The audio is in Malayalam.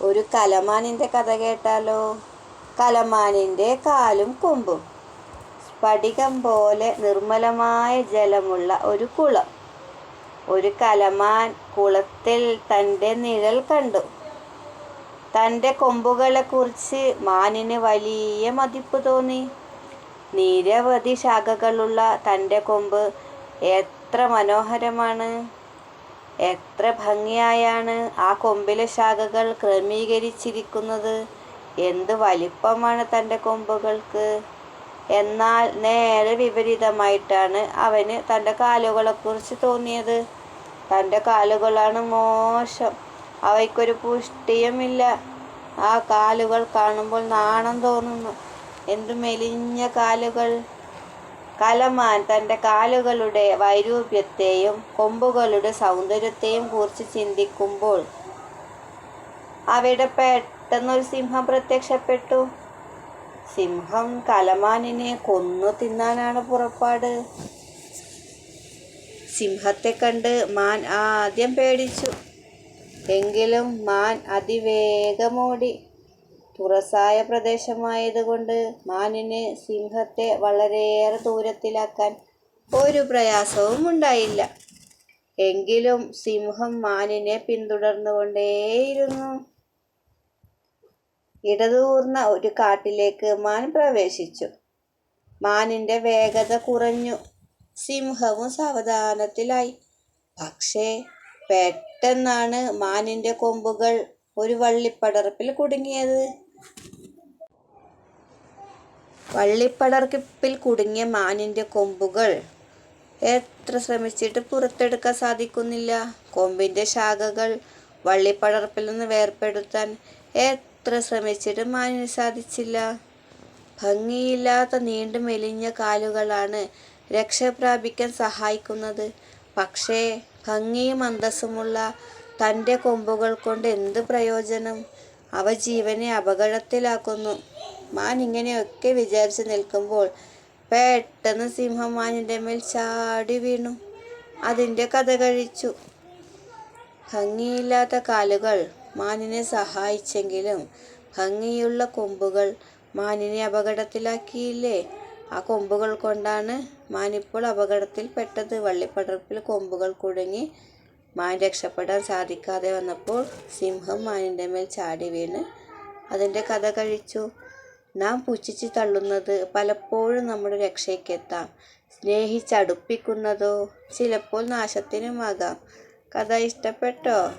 ഒരു കലമാനിന്റെ കഥ കേട്ടാലോ? കലമാനിന്റെ കാലും കൊമ്പും. സ്ഫടികം പോലെ നിർമ്മലമായ ജലമുള്ള ഒരു കുളം. ഒരു കലമാൻ കുളത്തിൽ തന്റെ നിഴൽ കണ്ടു. തന്റെ കൊമ്പുകളെക്കുറിച്ച് മാനിന് വലിയ മതിപ്പ് തോന്നി. നിരവധി ശാഖകളുള്ള തന്റെ കൊമ്പ് എത്ര മനോഹരമാണ്. എത്ര ഭംഗിയായാണ് ആ കൊമ്പിലെ ശാഖകൾ ക്രമീകരിച്ചിരിക്കുന്നത്. എന്ത് വലിപ്പമാണ് തന്റെ കൊമ്പുകൾക്ക്. എന്നാൽ നേരെ വിപരീതമായിട്ടാണ് അവന് തന്റെ കാലുകളെക്കുറിച്ച് തോന്നിയത്. തന്റെ കാലുകളാണ് മോശം. അവയ്ക്കൊരു പുഷ്ടിയുമില്ല. ആ കാലുകൾ കാണുമ്പോൾ നാണം തോന്നുന്നു. എന്തു മെലിഞ്ഞ കാലുകൾ. കലമാൻ തന്റെ കാലുകളുടെ വൈരൂപ്യത്തെയും കൊമ്പുകളുടെ സൗന്ദര്യത്തെയും കുറിച്ച് ചിന്തിക്കുമ്പോൾ അവിടെ പെട്ടെന്നൊരു സിംഹം പ്രത്യക്ഷപ്പെട്ടു. സിംഹം കലമാനിനെ കൊന്നു തിന്നാനാണ് പുറപ്പാട്. സിംഹത്തെ കണ്ട് മാൻ ആദ്യം പേടിച്ചു. എങ്കിലും മാൻ അതിവേഗമോടി തുറസായ പ്രദേശമായതുകൊണ്ട് മാനിന് സിംഹത്തെ വളരെയേറെ ദൂരത്തിലാക്കാൻ ഒരു പ്രയാസവും ഉണ്ടായില്ല. എങ്കിലും സിംഹം മാനിനെ പിന്തുടർന്നുകൊണ്ടേയിരുന്നു. ഇടതൂർന്ന ഒരു കാട്ടിലേക്ക് മാൻ പ്രവേശിച്ചു. മാനിന്റെ വേഗത കുറഞ്ഞു. സിംഹവും സാവധാനത്തിലായി. പക്ഷേ പെട്ടെന്നാണ് മാനിന്റെ കൊമ്പുകൾ ഒരു വള്ളിപ്പടർപ്പിൽ കുടുങ്ങിയത്. വള്ളിപ്പടർപ്പിൽ കുടുങ്ങിയ മാനിന്റെ കൊമ്പുകൾ എത്ര ശ്രമിച്ചിട്ട് പുറത്തെടുക്കാൻ സാധിക്കുന്നില്ല? കൊമ്പിന്റെ ശാഖകൾ വള്ളിപ്പടർപ്പിൽ നിന്ന് വേർപ്പെടുത്താൻ എത്ര ശ്രമിച്ചിട്ട് മാനിന് സാധിച്ചില്ല. ഭംഗിയില്ലാത്ത നീണ്ടു മെലിഞ്ഞ കാലുകളാണ് രക്ഷ പ്രാപിക്കാൻ സഹായിക്കുന്നത്. പക്ഷേ ഭംഗിയും അന്തസ്സുമുള്ള തന്റെ കൊമ്പുകൾ കൊണ്ട് എന്ത് പ്രയോജനം? അവ ജീവനെ അപകടത്തിലാക്കുന്നു. മാൻ ഇങ്ങനെയൊക്കെ വിചാരിച്ച് നിൽക്കുമ്പോൾ പെട്ടെന്ന് സിംഹം മാനിന്റെ മേൽ ചാടി വീണു. അതിന്റെ കഥ കഴിച്ചു. ഭംഗിയില്ലാത്ത കാലുകൾ മാനിനെ സഹായിച്ചെങ്കിലും ഭംഗിയുള്ള കൊമ്പുകൾ മാനിനെ അപകടത്തിലാക്കിയില്ലേ? ആ കൊമ്പുകൾ കൊണ്ടാണ് മാനിപ്പോൾ അപകടത്തിൽപ്പെട്ടത്. വള്ളിപ്പടർപ്പിൽ കൊമ്പുകൾ കുടുങ്ങി മാൻ രക്ഷപ്പെടാൻ സാധിക്കാതെ വന്നപ്പോൾ സിംഹം മാനിന്റെ മേൽ ചാടി വീണ്. അതിന്റെ കഥ കഴിച്ചു. നാം പുച്ഛിച്ച് തള്ളുന്നത് പലപ്പോഴും നമ്മുടെ രക്ഷയ്ക്കെത്താം. സ്നേഹിച്ചടുപ്പിക്കുന്നതോ ചിലപ്പോൾ നാശത്തിനുമാകാം. കഥ ഇഷ്ടപ്പെട്ടോ?